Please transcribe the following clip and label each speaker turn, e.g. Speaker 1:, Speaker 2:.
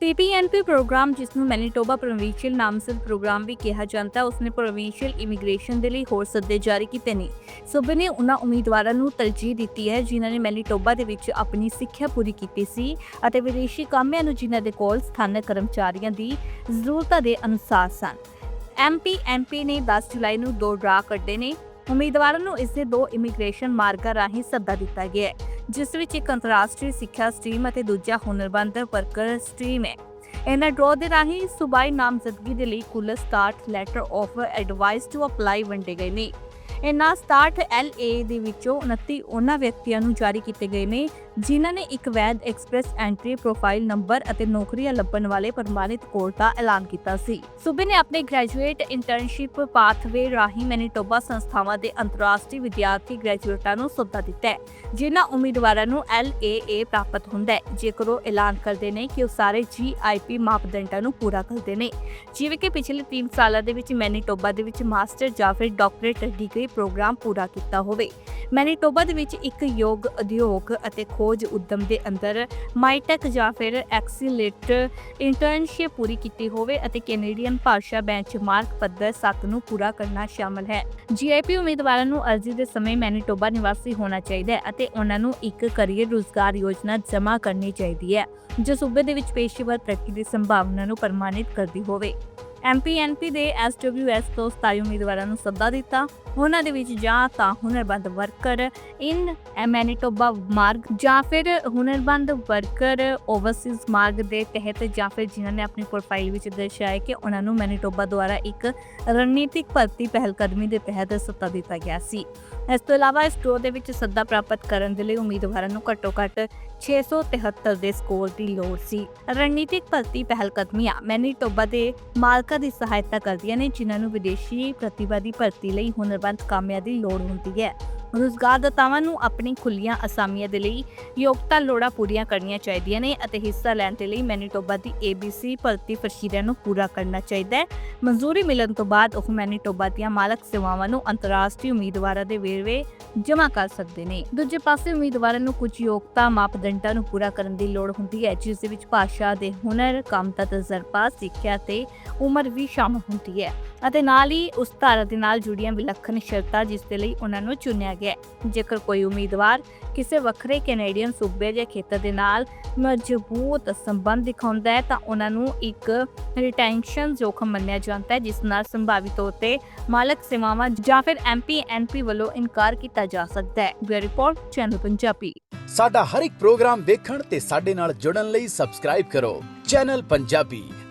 Speaker 1: ਪੀਪੀਐਨਪੀ programme ਜਿਸ ਨੂੰ Manitoba provincial ਨਾਮਜ਼ਦ ਪ੍ਰੋਗਰਾਮ ਵੀ ਕਿਹਾ ਜਾਂਦਾ ਹੈ ਉਸਨੇ ਪ੍ਰੋਵਿੰਸ਼ੀਅਲ ਇਮੀਗ੍ਰੇਸ਼ਨ ਦੇ ਲਈ ਹੋਰ ਸੱਦੇ ਜਾਰੀ ਕੀਤੇ ਨੇ। ਸੂਬੇ ਨੇ ਉਹਨਾਂ ਉਮੀਦਵਾਰਾਂ ਨੂੰ ਤਰਜੀਹ ਦਿੱਤੀ ਹੈ, ਜਿਨ੍ਹਾਂ ਨੇ ਮੈਨੀਟੋਬਾ ਦੇ ਵਿੱਚ ਆਪਣੀ ਸਿੱਖਿਆ ਪੂਰੀ ਕੀਤੀ ਸੀ ਅਤੇ ਵਿਦੇਸ਼ੀ ਕਾਮਿਆਂ ਨੂੰ ਜਿਨ੍ਹਾਂ ਦੇ ਕੋਲ ਸਥਾਨਕ ਕਰਮਚਾਰੀਆਂ ਦੀ ਜ਼ਰੂਰਤਾਂ ਦੇ ਅਨੁਸਾਰ ਸਨ। ਐਮਪੀ ਐਮਪੀ ਨੇ 10 ਜੁਲਾਈ ਨੂੰ ਦੋ ਡਰਾ ਕੱਢੇ ਨੇ। ਉਮੀਦਵਾਰਾਂ ਨੂੰ ਇਸ ਦੇ ਦੋ ਇਮੀਗ੍ਰੇਸ਼ਨ ਮਾਰਗਾਂ ਰਾਹੀਂ ਸੱਦਾ ਦਿੱਤਾ ਗਿਆ ਹੈ, ਜਿਸ ਵਿੱਚ ਇੱਕ ਅੰਤਰਰਾਸ਼ਟਰੀ ਸਿੱਖਿਆ ਸਟ੍ਰੀਮ ਅਤੇ ਦੂਜਾ ਹੁਨਰਬੰਦ ਵਰਕਰ ਸਟ੍ਰੀਮ ਹੈ। ਇਹਨਾਂ ਡਰੋ ਦੇ ਰਾਹੀਂ ਸੂਬਾਈ ਨਾਮਜ਼ਦਗੀ ਦੇ ਲਈ ਕੁੱਲ 67 letter of advice to apply ਵੰਡੇ ਗਏ ਨੇ। ਇਹਨਾਂ 67 LA ਦੇ ਵਿੱਚੋਂ 29 ਉਹਨਾਂ ਵਿਅਕਤੀਆਂ ਨੂੰ ਜਾਰੀ ਕੀਤੇ ਗਏ ਨੇ, ਜਿਨ੍ਹਾਂ ਨੇ ਇੱਕ ਵੈਦ ਐਕਸਪ੍ਰੈਸ ਐਂਟਰੀ ਪ੍ਰੋਫਾਈਲ ਨੰਬਰ ਅਤੇ ਨੌਕਰੀਆਂ ਲੱਭਣ ਵਾਲੇ ਪ੍ਰਮਾਣਿਤ ਕੋਡ ਦਾ ਐਲਾਨ ਕੀਤਾ ਸੀ। ਸੂਬੇ ਨੇ ਆਪਣੇ ਗ੍ਰੈਜੂਏਟ ਇੰਟਰਨਸ਼ਿਪ ਪਾਥਵੇ ਰਾਹੀਂ ਮੈਨੀਟੋਬਾ ਸੰਸਥਾਵਾਂ ਦੇ ਅੰਤਰਰਾਸ਼ਟਰੀ ਵਿਦਿਆਰਥੀ ਗ੍ਰੈਜੂਏਟਾਂ ਨੂੰ ਸੱਦਾ ਦਿੱਤਾ ਹੈ, ਜਿਨ੍ਹਾਂ ਉਮੀਦਵਾਰਾਂ ਨੂੰ LAA ਪ੍ਰਾਪਤ ਹੁੰਦਾ ਹੈ। ਜੇਕਰ ਉਹ ਐਲਾਨ ਕਰਦੇ ਨੇ ਕਿ ਉਹ ਸਾਰੇ GIP ਮਾਪਦੰਡਾਂ ਨੂੰ ਪੂਰਾ ਕਰਦੇ ਨੇ, ਜਿਵੇਂ ਕਿ ਪਿਛਲੇ 3 ਸਾਲਾਂ ਦੇ ਵਿੱਚ ਮੈਨੀਟੋਬਾ ਦੇ ਵਿੱਚ ਮਾਸਟਰ ਜਾਂ ਫਿਰ ਡਾਕਟਰੇਟ ਡਿਗਰੀ ਪ੍ਰੋਗਰਾਮ ਪੂਰਾ ਕੀਤਾ ਹੋਵੇ। ਮੈਨੀਟੋਬਾ ਦੇ ਵਿੱਚ ਇੱਕ ਯੋਗ ਉਦਯੋਗ ਅਤੇ ਖੋਜ ਉਦਮ ਦੇ ਅੰਦਰ ਮਾਈਟੈਕ ਜਾਂ ਫਿਰ ਐਕਸੀਲੇਟਰ ਇੰਟਰਨਸ਼ਿਪ ਪੂਰੀ ਕੀਤੀ ਹੋਵੇ ਅਤੇ ਕੈਨੇਡੀਅਨ ਭਾਸ਼ਾ ਬੈਂਚਮਾਰਕ ਪੱਧਰ 7 ਨੂੰ ਪੂਰਾ ਕਰਨਾ ਸ਼ਾਮਲ ਹੈ। ਜੀਆਈਪੀ ਉਮੀਦਵਾਰਾਂ ਨੂੰ ਅਰਜ਼ੀ ਦੇ ਸਮੇਂ ਮੈਨੀਟੋਬਾ ਨਿਵਾਸੀ ਹੋਣਾ ਚਾਹੀਦਾ ਹੈ ਅਤੇ ਉਹਨਾਂ ਨੂੰ ਇੱਕ ਕਰੀਅਰ ਰੁਜ਼ਗਾਰ ਯੋਜਨਾ ਜਮ੍ਹਾਂ ਕਰਨੀ ਚਾਹੀਦੀ ਹੈ, ਜੋ ਸੂਬੇ ਦੇ ਵਿੱਚ ਪੇਸ਼ੇਵਰ ਤਰੱਕੀ ਦੀ ਸੰਭਾਵਨਾ ਨੂੰ ਪ੍ਰਮਾਣਿਤ ਕਰਦੀ ਹੋਵੇ। ਐਮਪੀਐਨਪੀ ਦੇ ਐਸਡਬਲਯੂਐਸ ਤੋਂ 27 ਉਮੀਦਵਾਰਾਂ ਨੂੰ ਸੱਦਾ ਦਿੱਤਾ। ਉਹਨਾਂ ਦੇ ਵਿੱਚ ਜਾਂ ਤਾਂ ਹੁਨਰਬੰਦ ਵਰਕਰ ਇਨ ਮੈਨੀਟੋਬਾ ਮਾਰਗ ਜਾਂ ਫਿਰ ਹੁਨਰਬੰਦ ਵਰਕਰ ਓਵਰਸੀਜ਼ ਮਾਰਗ ਦੇ ਤਹਿਤ ਜਾਂ ਫਿਰ ਜਿਨ੍ਹਾਂ ਨੇ ਆਪਣੀ ਪ੍ਰੋਫਾਈਲ ਵਿੱਚ ਦਰਸਾਇਆ ਕਿ ਉਹਨਾਂ ਨੂੰ ਮੈਨੀਟੋਬਾ ਦੁਆਰਾ ਇੱਕ ਰਣਨੀਤਿਕ ਭਰਤੀ ਪਹਿਲਕਦਮੀ ਦੇ ਤਹਿਤ ਸੱਦਾ ਦਿੱਤਾ ਗਿਆ ਸੀ। ਇਸ ਤੋਂ ਇਲਾਵਾ ਇਸ ਡਰੋ ਦੇ ਵਿੱਚ ਸੱਦਾ ਪ੍ਰਾਪਤ ਕਰਨ ਦੇ ਲਈ ਉਮੀਦਵਾਰਾਂ ਨੂੰ ਘੱਟੋ-ਘੱਟ 673 ਦੇ ਸਕੋਰ ਦੀ ਲੋੜ ਸੀ। ਰਣਨੀਤਿਕ ਭਰਤੀ ਪਹਿਲਕਦਮੀਆਂ ਮੈਨੀਟੋਬਾ ਦੇ ਮਾਲਕਾਂ ਦੀ ਸਹਾਇਤਾ ਕਰਦੀਆਂ ਨੇ, ਜਿਨ੍ਹਾਂ ਨੂੰ ਵਿਦੇਸ਼ੀ ਪ੍ਰਤਿਭਾ ਦੀ ਭਰਤੀ ਲਈ ਹੁਨਰਬੰਦ ਕਾਮਿਆਂ ਦੀ ਲੋੜ ਹੁੰਦੀ ਹੈ। ਰੁਜ਼ਗਾਰਦਾਤਾਵਾਂ ਨੂੰ ਆਪਣੀ ਖੁੱਲੀਆਂ ਅਸਾਮੀਆਂ ਦੇ ਲਈ ਯੋਗਤਾ ਲੋੜਾਂ ਪੂਰੀਆਂ ਕਰਨੀਆਂ ਚਾਹੀਦੀਆਂ ਨੇ ਅਤੇ ਹਿੱਸਾ ਲੈਣ ਦੇ ਲਈ ਮੈਨੀਟੋਬਾ ਦੀ ABC ਭਰਤੀ ਪ੍ਰਕਿਰਿਆ ਨੂੰ ਪੂਰਾ ਕਰਨਾ ਚਾਹੀਦਾ ਹੈ। ਮਨਜ਼ੂਰੀ ਮਿਲਣ ਤੋਂ ਬਾਅਦ ਉਹ ਮੈਨੀਟੋਬਾ ਦੀਆਂ ਮਾਲਕ ਸੇਵਾਵਾਂ ਨੂੰ ਅੰਤਰਰਾਸ਼ਟਰੀ ਉਮੀਦਵਾਰਾਂ ਦੇ ਵੇਰਵੇ ਜਮ੍ਹਾਂ ਕਰ ਸਕਦੇ ਨੇ। ਦੂਜੇ ਪਾਸੇ ਉਮੀਦਵਾਰਾਂ ਨੂੰ ਕੁਝ ਯੋਗਤਾ ਮਾਪਦੰਡਾਂ ਨੂੰ ਪੂਰਾ ਕਰਨ ਦੀ ਲੋੜ ਹੁੰਦੀ ਹੈ, ਜਿਸ ਦੇ ਵਿੱਚ ਭਾਸ਼ਾ ਦੇ ਹੁਨਰ, ਕੰਮ ਦਾ ਤਜਰਬਾ, ਸਿੱਖਿਆ ਤੇ ਉਮਰ ਵੀ ਸ਼ਾਮਲ ਹੁੰਦੀ ਹੈ। ਅਤੇ ਨਾਲ ਹੀ ਉਸ ਧਾਰਾ ਦੇ ਨਾਲ ਜੁੜੀਆਂ ਵਿਲੱਖਣ ਸ਼ਰਤਾਂ ਜਿਸ ਦੇ ਲਈ ਉਹਨਾਂ ਨੂੰ ਚੁਣਿਆ ਗਿਆ ਜੇਕਰ ਕੋਈ ਉਮੀਦਵਾਰ ਕਿਸੇ ਵੱਖਰੇ ਕੈਨੇਡੀਅਨ ਸੂਬੇ ਜਾਂ ਖੇਤਰ ਦੇ ਨਾਲ ਮਜ਼ਬੂਤ ਸੰਬੰਧ ਦਿਖਾਉਂਦਾ ਹੈ, ਤਾਂ ਉਹਨਾਂ ਨੂੰ ਇੱਕ ਰਿਟੈਂਸ਼ਨ ਜੋਖਮ ਮੰਨਿਆ ਜਾਂਦਾ ਹੈ, ਜਿਸ ਨਾਲ ਸੰਭਾਵੀ ਤੌਰ ਤੇ ਮਾਲਕ ਸੇਵਾਵਾਂ ਜਾਂ ਫਿਰ ਐਮਪੀ ਐਨਪੀ ਵੱਲੋਂ ਇਨਕਾਰ ਕੀਤਾ ਜਾ ਸਕਦਾ ਹੈ। Bureau report, channel Punjabi.
Speaker 2: ਸਾਡਾ ਹਰ ਇੱਕ ਪ੍ਰੋਗਰਾਮ ਵੇਖਣ ਤੇ ਸਾਡੇ ਨਾਲ ਜੁੜਨ ਲਈ ਸਬਸਕ੍ਰਾਈਬ ਕਰੋ। ਚੈਨਲ ਪੰਜਾਬੀ